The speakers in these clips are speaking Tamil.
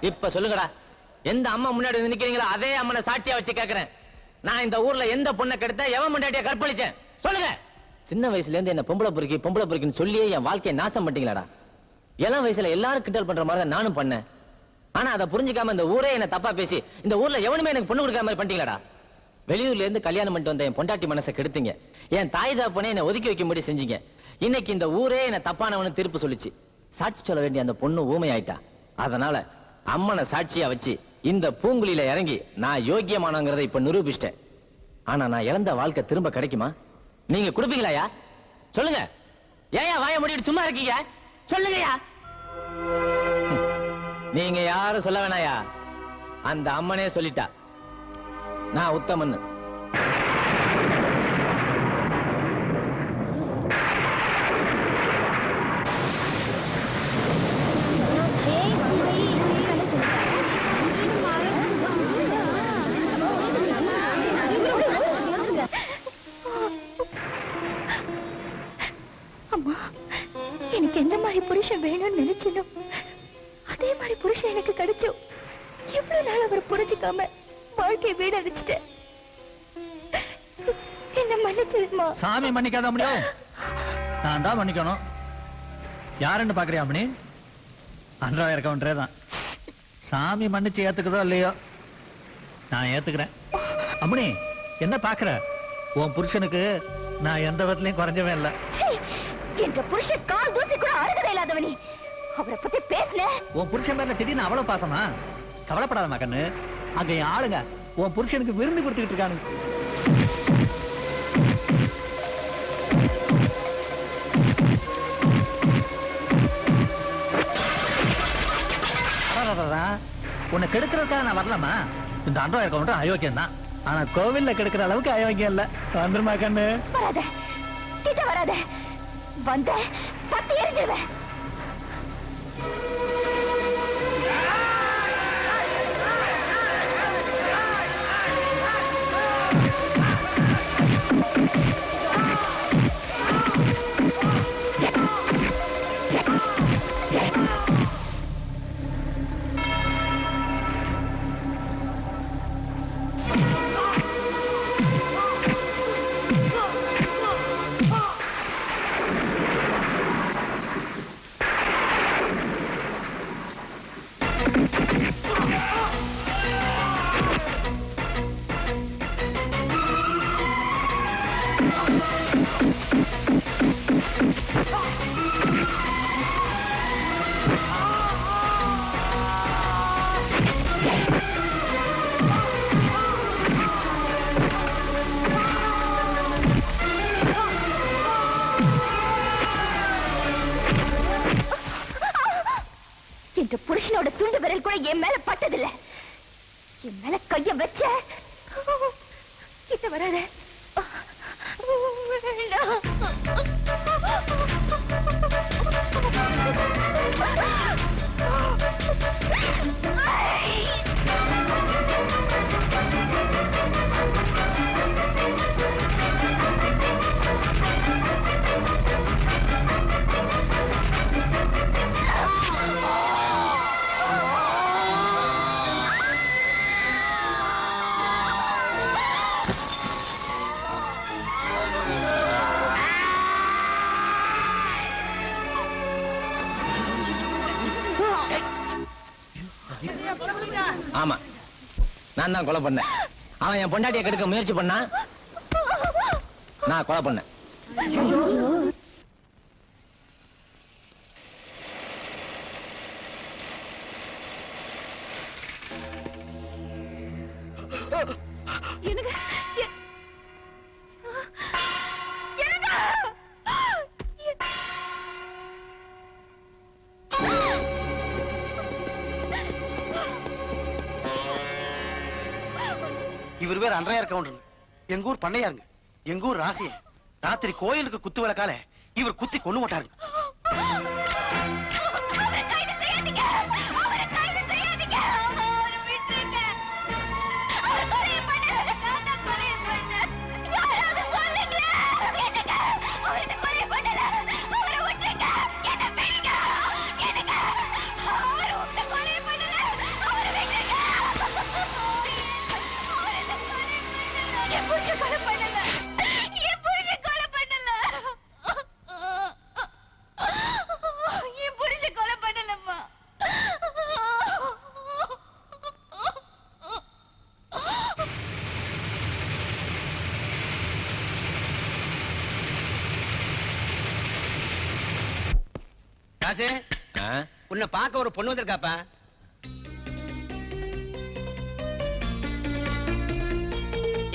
இப்ப சொல்லுங்கடா. எந்த அம்மா முன்னாடி வந்து நிக்கிறீங்களோ அதே அம்மனை சாட்சியா வச்சு கேக்குறேன். நான் இந்த ஊர்ல எந்த பொண்ணை கெடுத்த எவன் முன்னாடிய கற்பழிச்சேன்? சொல்லுங்க. சின்ன வயசுல இருந்து என்ன பொம்பளை பொறுக்கி பொம்பளை பொறுக்கின்னு சொல்லியே என் வாழ்க்கையை நாசம் பண்ணிட்டீங்களாடா. இளம் வயசுல எல்லாரும் கிண்டல் பண்ற மாதிரி தான் நானும் பண்ணேன். ஆனா அதை புரிஞ்சுக்காம இந்த ஊரே என்ன தப்பா பேசி இந்த ஊர்ல எவனுமே எனக்கு பொண்ணு கொடுக்காம மாதிரி பண்ணிட்டீங்களாடா. வெளியூர்ல இருந்து கல்யாணம் பண்ணிட்டு வந்த என் பொண்டாட்டி மனசை கெடுத்தீங்க. என் தாய் தாப்பனே என்னை ஒதுக்கி வைக்க முடியும் செஞ்சீங்க. இன்னைக்கு இந்த ஊரே என்ன தப்பானவனு தீர்ப்பு சொல்லுச்சு. சாட்சி சொல்ல வேண்டிய அந்த பொண்ணு ஊமை ஆயிட்டா அதனால அம்மனை சாட்சியா வச்சு இந்த பூங்குழியில இறங்கி நான் யோக்கியமானங்கிறதை இப்ப நிரூபிச்சிட்டேன். ஆனா நான் இழந்த வாழ்க்கை திரும்ப கிடைக்குமா? நீங்க கொடுப்பீங்களாயா? சொல்லுங்க. ஏயா வாய முடிட்டு சும்மா இருக்கீங்க? சொல்லுங்கயா நீங்க யாரும் சொல்ல வேணாயா அந்த அம்மனே சொல்லிட்டா. நான் உத்தமன்னு. அவர் புரிஞ்சுக்காம வாழ்க்கையை வீடடிச்சிட்டேன் என்ன மன்னிச்சிருமா? சாமி மன்னிக்காத முடியும் நான் தான் மன்னிக்கணும். யாருன்னு பாக்குறியா அம்மணி? அன்றாயிரம் இருக்கவன்றே தான். சாமி மன்னிச்சு ஏத்துக்குதோ இல்லையோ? நான் ஏத்துக்கிறேன். அம்மணி என்ன பாக்குற? உன் புருஷனுக்கு நான் எந்த விதத்துலயும் குறைஞ்சவே இல்லை! என்ற புருஷன் கால் தூசி கூட அருகதை இல்லாதவனி அவரை பத்தி பேசுன. உன் புருஷன் மேல திடீர்னு அவ்வளவு பாசமா? கவலைப்படாதம்மா கண்ணு. அங்க என் ஆளுங்க உன் புருஷனுக்கு விருந்து கொடுத்துக்கிட்டு இருக்கானு உன்னை கெடுக்கிறதுக்காக நான் வரலாமா இந்த அன்றா இருக்க அயோக்கியம் தான் ஆனா கோவில்ல கெடுக்கிற அளவுக்கு அயோக்கியம் இல்ல. வந்துருமா கண்ணு? வராத. கிட்ட வராத. வந்த பத்து எரிஞ்சிருவேன். என்ற புருஷனோட துண்டு விரல் கூட என் மேல பட்டதில்ல. என் மேல கைய வச்ச. கிட்ட வராத. வேண்டாம். ஆமா. நான் தான் கொலை பண்ணேன். அவன் என் பொண்டாட்டியை கெடுக்க முயற்சி பண்ணா நான் கொலை பண்ணேன். எனக்கு இவர் பேர் அன்றையார் கவுண்டர் எங்க ஊர் பண்ணையாருங்க எங்க ஊர் ராசியம் ராத்திரி கோயிலுக்கு குத்து விளக்கால இவர் குத்தி கொண்டு மாட்டாருங்க ராசு? உன்னை பார்க்க ஒரு பொண்ணு வந்திருக்காப்பா.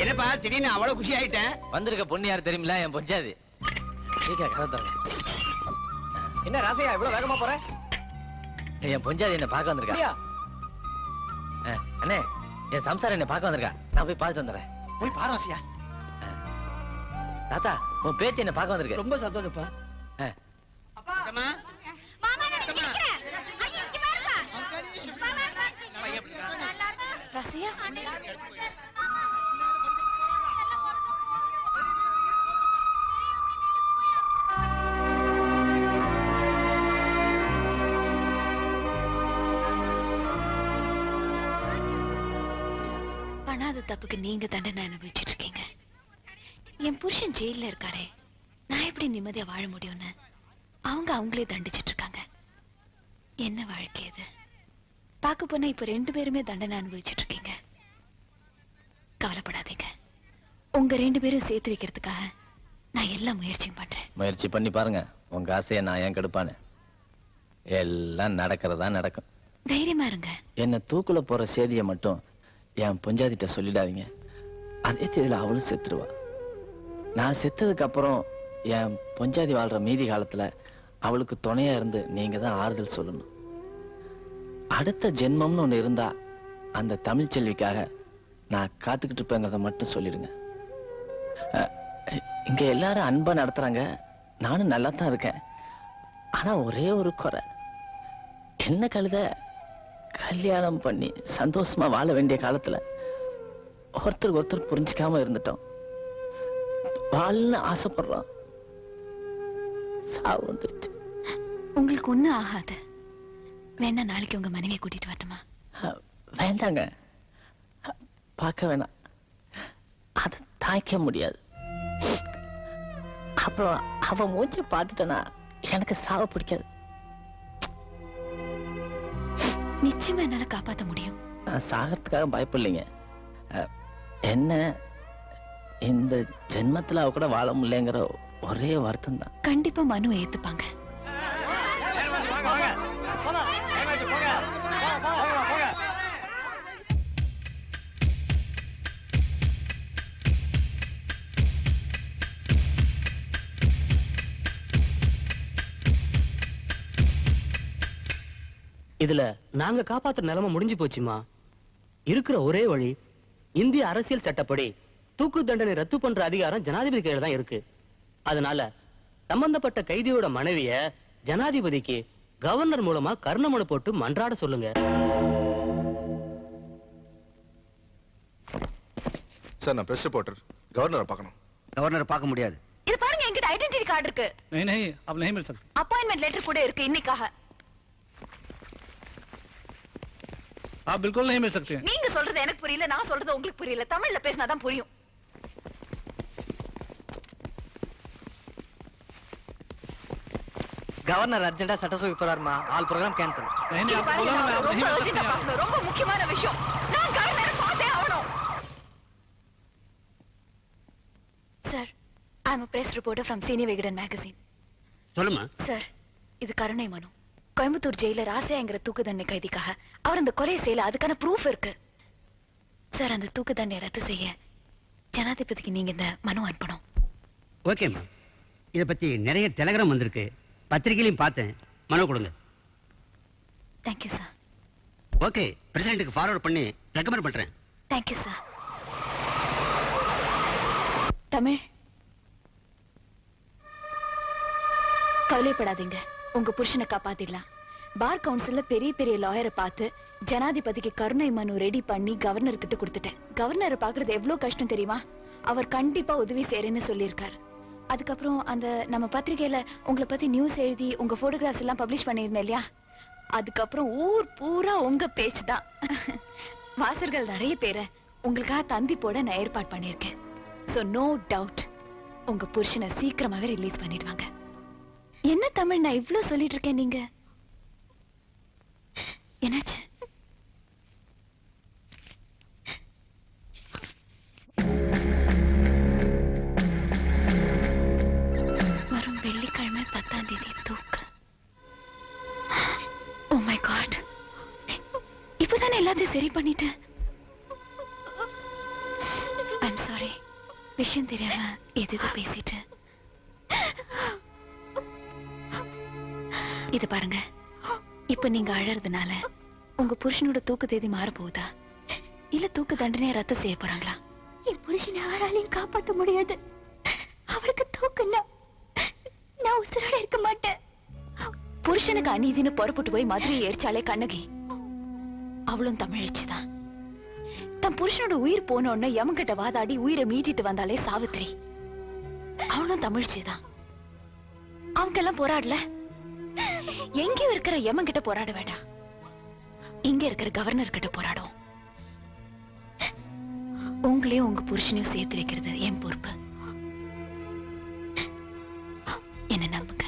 என்னப்பா திடீர்னு அவ்வளவு குஷி ஆயிட்டேன் வந்திருக்க பொண்ணு யாரு தெரியுமில என் பொஞ்சாதி. என்ன ராசையா இவ்வளவு வேகமா போற? என் பொஞ்சாதி என்ன பார்க்க வந்திருக்கா? அண்ணே என் சம்சாரம் என்ன பார்க்க வந்திருக்கா? நான் போய் பார்த்துட்டு வந்துடுறேன். போய் பாரு ராசியா. தாத்தா உன் பேத்தி என்ன பார்க்க வந்திருக்கு. ரொம்ப சந்தோஷப்பா ஆ, அம்மா, மாமா நான் இங்க நிக்கிறேன் ஐயோ இங்க பாருங்க மாமா ரசியா பண்ணாத தப்புக்கு நீங்க தண்டனை அனுபவிச்சுட்டு இருக்கீங்க? என் புருஷன் ஜெயில்ல இருக்காரே. நான் எப்படி நிம்மதியா வாழ முடியும்னு? அவங்க அவங்களே தண்டிச்சிட்டு இருக்காங்க. என்ன வாழ்க்கை இது? பார்க்க போனா இப்ப ரெண்டு பேருமே தண்டனை அனுபவிச்சுட்டு இருக்கீங்க. கவலைப்படாதீங்க. உங்க ரெண்டு பேரும் சேர்த்து வைக்கிறதுக்காக நான் எல்லா முயற்சியும் பண்றேன். முயற்சி பண்ணி பாருங்க. உங்க ஆசையை நான் ஏன் கெடுப்பானு எல்லாம் நடக்கிறதா நடக்கும். தைரியமா இருங்க. என்ன தூக்குல போற செய்தியை மட்டும் என் பொஞ்சாதிட்ட சொல்லிடாதீங்க. அதே தேதியில அவளும் செத்துருவா. நான் செத்ததுக்கு அப்புறம் என் பொஞ்சாதி வாழ்ற மீதி காலத்துல அவளுக்கு துணையா இருந்து நீங்க தான் ஆறுதல் சொல்லணும். அடுத்த ஜென்மம்னு ஒன்று இருந்தா அந்த தமிழ் செல்விக்காக நான் காத்துக்கிட்டு இருப்பேங்கிறத மட்டும் சொல்லிடுங்க. இங்க எல்லாரும் அன்பா நடத்துறாங்க. நானும் நல்லா தான் இருக்கேன். ஆனா ஒரே ஒரு குறை. என்ன கழுத? கல்யாணம் பண்ணி சந்தோஷமா வாழ வேண்டிய காலத்துல ஒருத்தருக்கு ஒருத்தர் புரிஞ்சுக்காம இருந்துட்டோம். வாழன்னு ஆசைப்படுறோம். சாவு வந்துருச்சு உங்களுக்கு ஒன்றும் ஆகாது. வேணா நாளைக்கு உங்க மனைவியை கூட்டிட்டு வரட்டுமா? வேண்டாங்க. பார்க்க வேணாம். அது தாய்க்க முடியாது. அப்புறம் அவ மூஞ்ச பார்த்துட்டேன்னா எனக்கு சாவ பிடிக்காது. நிச்சயமா என்னால காப்பாத்த முடியும். சாகிறதுக்காக பயப்படலைங்க. என்ன இந்த ஜென்மத்துல அவ கூட வாழ முடியலங்கிற ஒரே வருத்தம் தான் கண்டிப்பா மனு ஏத்துப்பாங்க. இதுல நாங்க காப்பாத்துற நிலைமை முடிஞ்சு போச்சுமா இருக்கிற ஒரே வழி இந்திய அரசியல் சட்டப்படி தூக்கு தண்டனை ரத்து பண்ற அதிகாரம் ஜனாதிபதி கையில தான் இருக்கு அதனால சம்பந்தப்பட்ட கைதியோட மனைவிய ஜனாதிபதிக்கு கவர்னர் மூலமா கருணை மனு போட்டு மன்றாட சொல்லுங்க சார் நான் பிரஸ் ரிப்போர்ட்டர் கவர்னரை பார்க்கணும் கவர்னரை பார்க்க முடியாது இது பாருங்க என்கிட்ட ஐடென்டிட்டி கார்டு இருக்கு नहीं नहीं अब नहीं मिल सकती அப்பாயின்மெண்ட் லெட்டர் கூட இருக்கு இன்னைக்காக आप बिल्कुल नहीं मिल सकते நீங்க சொல்றது எனக்கு புரியல நான் சொல்றது உங்களுக்கு புரியல தமிழ்ல பேசினாதான் புரியும் கவர்னர் அர்ஜென்டா சட்டசபை போறாருமா ஆல் ப்ரோக்ராம் கேன்சல் नहीं இது आप பாருங்க, बोलो ना நான் मैं ரொம்ப आप नहीं मिल urgent ஆ सकते பார்க்கணும். ரொம்ப முக்கியமான விஷயம் நான் கவர்னரை பார்த்தே ஆகணும் sir I am press reporter from senior Vikatan magazine சொல்லுமா சார் இது கருணை மனு கோயம்புத்தூர் ஜெயிலர் ஆசையாங்கிற தூக்கு தண்டனை கைதிக்காக. அவர் அந்த கொலை செய்யல. அதுக்கான ப்ரூஃப் இருக்கு. சார் அந்த தூக்கு தண்டனை ரத்து செய்ய ஜனாதிபதிக்கு நீங்க இந்த மனு அனுப்பணும். ஓகேம்மா இத பத்தி நிறைய டெலகிராம் வந்திருக்கு. பத்திரிகையிலையும் பார்த்தேன். மனு கொடுங்க. தேங்க்யூ சார் ஓகே பிரசிடென்ட்டுக்கு ஃபார்வர்ட் பண்ணி ரெக்கமெண்ட் பண்றேன். Thank you sir Tamil. கவலைப்படாதீங்க. உங்க புருஷனை காப்பாத்திடலாம். பார் கவுன்சில்ல பெரிய பெரிய லாயரை பார்த்து ஜனாதிபதிக்கு கருணை மனு ரெடி பண்ணி கவர்னர் கிட்ட கொடுத்துட்டேன். கவர்னரை பாக்குறது எவ்வளவு கஷ்டம் தெரியுமா? அவர் கண்டிப்பா உதவி செய்யறேன்னு சொல்லியிருக்காரு. அதுக்கப்புறம் அந்த நம்ம பத்திரிகையில் உங்களை பத்தி நியூஸ் எழுதி உங்க போட்டோகிராஃப்ஸ் எல்லாம் பப்ளிஷ் பண்ணியிருந்தேன் இல்லையா? அதுக்கப்புறம் ஊர் பூரா உங்க பேச்சு தான். வாசர்கள் நிறைய பேரை உங்களுக்காக தந்தி போட நான் ஏற்பாடு பண்ணியிருக்கேன். ஸோ நோ டவுட் உங்க புருஷனை சீக்கிரமாவே ரிலீஸ் பண்ணிடுவாங்க. என்ன தமிழ் நான் இவ்ளோ சொல்லிட்டு இருக்கேன் நீங்க? என்னாச்சு? வரும் வெள்ளிக்கிழமை பத்தாம் தேதி தூக்கு ஓ மை காட் oh இப்பதானே எல்லாத்தையும் சரி பண்ணிட்டேன். சாரி விஷயம் தெரியாம எது பேசிட்டேன் இது பாருங்க. இப்ப நீங்க அழறதுனால உங்க புருஷனோட தூக்கு தேதி மாற போகுதா இல்ல தூக்கு தண்டனையை ரத்து செய்ய போறாங்களா? என் புருஷனை யாராலையும் காப்பாத்த முடியாது. அவருக்கு தூக்கல நான் உசுரோட இருக்க மாட்டேன். புருஷனுக்கு அநீதின்னு புறப்பட்டு போய் மதுரையை எரிச்சாலே கண்ணகி. அவளும் தமிழச்சிதான் தன். புருஷனோட உயிர் போன உடனே யமங்கிட்ட வாதாடி உயிரை மீட்டிட்டு வந்தாலே சாவித்திரி. அவளும் தமிழ்ச்சிதான் அவங்க எல்லாம் போராடல? எங்கேயும் இருக்கிற எமன் கிட்ட போராட வேண்டாம். இங்க இருக்கிற கவர்னர் கிட்ட போராடும். உங்களையும் உங்க புருஷனையும் சேர்த்து வைக்கிறது என் பொறுப்பு. என்ன நம்புங்க.